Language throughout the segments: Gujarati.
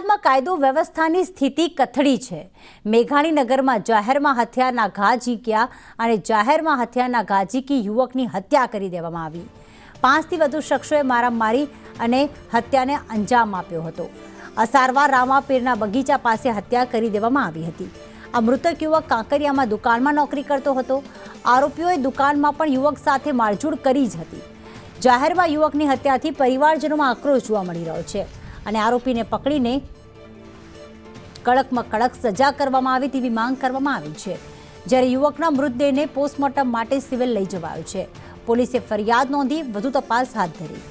અમદાવાદમાં કાયદો વ્યવસ્થાની સ્થિતિ કથળી છે. મેઘાણી નગરમાં જાહેરમાં હથિયારના ઘા ઝીંક્યા અને જાહેરમાં હથિયારના ઘા ઝીંકી યુવકની હત્યા કરી દેવામાં આવી. પાંચથી વધુ શખ્સોએ મારામારી અને હત્યાને અંજામ આપ્યો હતો. અસારવા રામાપીરના બગીચા પાસે હત્યા કરી દેવામાં આવી હતી. આ મૃતક યુવક કાંકરિયામાં દુકાનમાં નોકરી કરતો હતો. આરોપીઓએ દુકાનમાં પણ યુવક સાથે મારઝૂડ કરી જ હતી. જાહેરમાં યુવકની હત્યાથી પરિવારજનોમાં આક્રોશ જોવા મળી રહ્યો છે. અને આરોપીને પકડીને કડકમાં કડક સજા કરવામાં આવે તેવી માંગ કરવામાં આવી છે. જ્યારે યુવકના મૃતદેહને પોસ્ટમોર્ટમ માટે સિવિલ લઈ જવાયો છે. પોલીસે ફરિયાદ નોંધી વધુ તપાસ હાથ ધરી.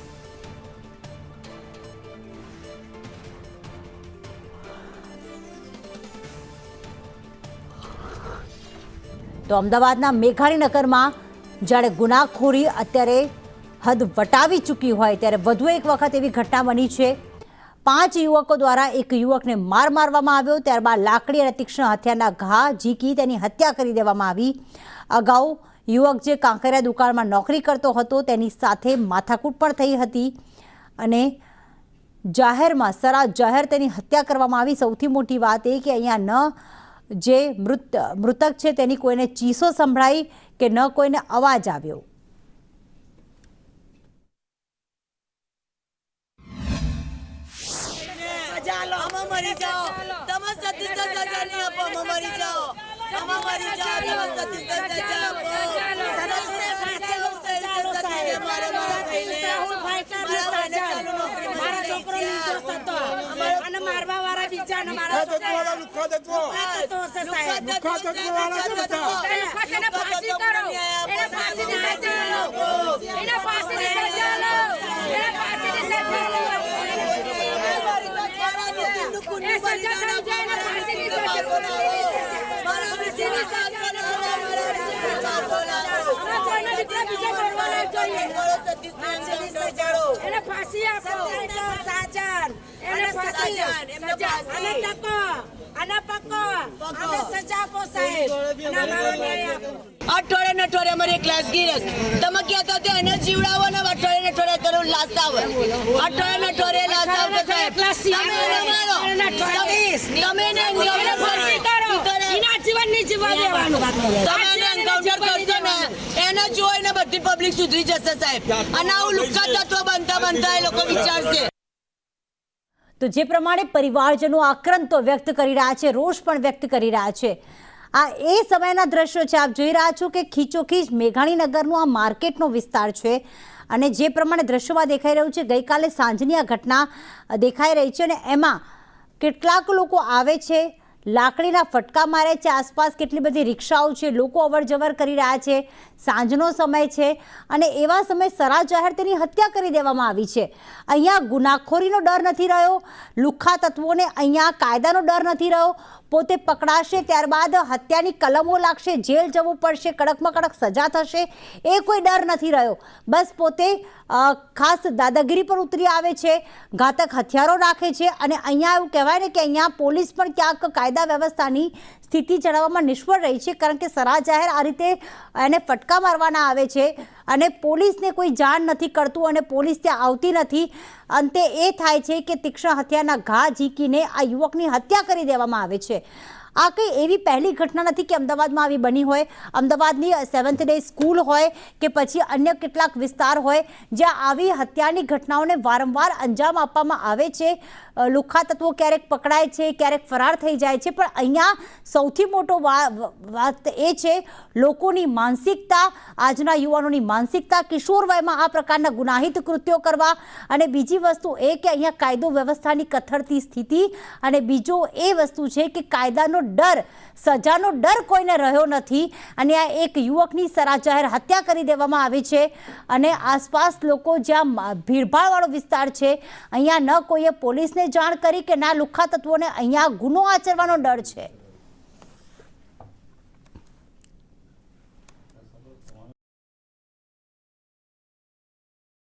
તો અમદાવાદના મેઘાણીનગરમાં જ્યારે ગુનાખોરી અત્યારે હદ વટાવી ચૂકી હોય ત્યારે વધુ એક વખત એવી ઘટના બની છે. પાંચ યુવકો દ્વારા એક યુવકને માર મારવામાં આવ્યો. ત્યારબાદ લાકડી અને તીક્ષ્ણ હથિયારના ઘા, ઝીકી તેની હત્યા કરી દેવામાં આવી. અગાઉ યુવક જે કાંકરિયા દુકાનમાં નોકરી કરતો હતો, તેની સાથે માથાકૂટ પણ થઈ હતી અને જાહેરમાં, સરા જાહેર તેની હત્યા કરવામાં આવી. સૌથી મોટી વાત એ કે અહીંયા ન જે મૃત, મૃતક છે, તેની કોઈને ચીસો સંભળાઈ કે ન કોઈને અવાજ આવ્યો. સજા લો અમે મરી જાઓ. તમે સતીશ સજા નહીં આપો અમે મરી જાઓ. અમે મરી જાઓ તમે સતીશ સજા આપો. ચાલુ મારવા વાળા બીજા ને મારા છોકરા લુખા તત્વો આ તો હશે સાહેબ લુખા તત્વો વાળા છે બધા એને એને ફાંસી કરો એને ફાંસી ની સજા લો એને ફાંસી ની સજા લો એને ફાંસી ની સજા લો એ સજા થવી જોઈએ એને ફાંસી ની સજા આ કોઈનો દીકરો બીજો મરવા નહીં જોઈએ એને ફાંસી આપો. સાજન. એને ફાંસી. અને ટકો અને પકો અને સજા આપો સાહેબ. અને અમારો ન્યાય આપો. અઠવાડિયે ને અઠવાડિયે અમારી લાશ તમે કહેતા તો એને જીવડાવો ને અઠવાડિયે ને અઠવાડિયે લાશ આવે અઠવાડિયે ને અઠવાડિયે લાશ આવે સાહેબ તમે એને મારો. તમે એને એને ફાંસી કરો એના જીવવા દેવાનું. તમે એને એન્કાઉન્ટર કરશો ને એને જોઈને બધી પબ્લિક સુધરી જશે સાહેબ. અને આવું લુક્કા તત્વ બનતા બનતા એ લોકો વિચારશે. તો જે પ્રમાણે પરિવારજનો આક્રંતો વ્યક્ત કરી રહ્યા છે રોષ પણ વ્યક્ત કરી રહ્યા છે. આ એ સમયના દ્રશ્યો છે આપ જોઈ રહ્યા છો કે ખીચોખીચ મેઘાણીનગરનું આ માર્કેટનો વિસ્તાર છે. અને જે પ્રમાણે દ્રશ્યોમાં દેખાઈ રહ્યું છે ગઈકાલે સાંજની આ ઘટના દેખાઈ રહી છે અને એમાં કેટલાક લોકો આવે છે લાકડીના ફટકા મારે છે, આસપાસ કેટલી બધી રિક્ષાઓ છે, લોકો અવરજવર કરી રહ્યા છે, સાંજનો સમય છે અને એવા સમયે સરા જાહેર તેની હત્યા કરી દેવામાં આવી છે. અહીંયા ગુનાખોરીનો ડર નથી રહ્યો, લુખ્ખા તત્વોને અહીંયા કાયદાનો ડર નથી રહ્યો પોતે પકડાશે, ત્યારબાદ હત્યાની કલમો લાગશે, જેલ જવું પડશે, કડકમાં કડક સજા થશે, એ કોઈ ડર નથી રહ્યો. બસ પોતે ખાસ દાદાગીરી પર ઉતરી આવે છે, ઘાતક હથિયારો રાખે છે, અને અહીંયા એવું કહેવાય ને કે અહીંયા પોલીસ પણ ક્યાંક કાયદા વ્યવસ્થાની સ્થિતિ જણાવવામાં નિષ્ફળ રહી છે, કારણ કે સરા જાહેર આ રીતે એને ફટકા મારવાના આવે છે અને પોલીસને કોઈ જાણ નથી કરતું અને પોલીસ ત્યાં આવતી નથી. અંતે એ થાય છે કે તીક્ષ્ણ હત્યાના ઘા ઝીકીને આ યુવકની હત્યા કરી દેવામાં આવે છે. આ કંઈ એવી પહેલી ઘટના નથી કે અમદાવાદમાં આવી બની હોય? અમદાવાદની સેવન્થ ડે સ્કૂલ હોય કે પછી અન્ય કેટલાક વિસ્તાર હોય, જ્યાં આવી હત્યાની ઘટનાઓને વારંવાર અંજામ આપવામાં આવે છે? લુખા તત્વો ક્યારેક પકડાય છે, ક્યારેક ફરાર થઈ જાય છે, પણ અહીંયા સૌથી મોટો વાત એ છે, લોકોની માનસિકતા, આજના યુવાનોની માનસિકતા કિશોર વયમાં આ પ્રકારના ગુનાહિત કૃત્યો કરવા અને બીજી વસ્તુ એ કે અહીંયા કાયદો વ્યવસ્થાની કથળતી સ્થિતિ અને બીજો એ વસ્તુ છે કે કાયદાનો ડર, સજાનો ડર કોઈને રહ્યો નથી અને આ એક યુવકની સરાજાહેર હત્યા કરી દેવામાં આવી છે અને આસપાસ લોકો જ્યાં ભીડભાડવાળો વિસ્તાર છે, અહીંયા ન કોઈએ પોલીસને જાણ કરી કે ના લુખ્ખા તત્વોને અહીંયા ગુનો આચરવાનો ડર છે.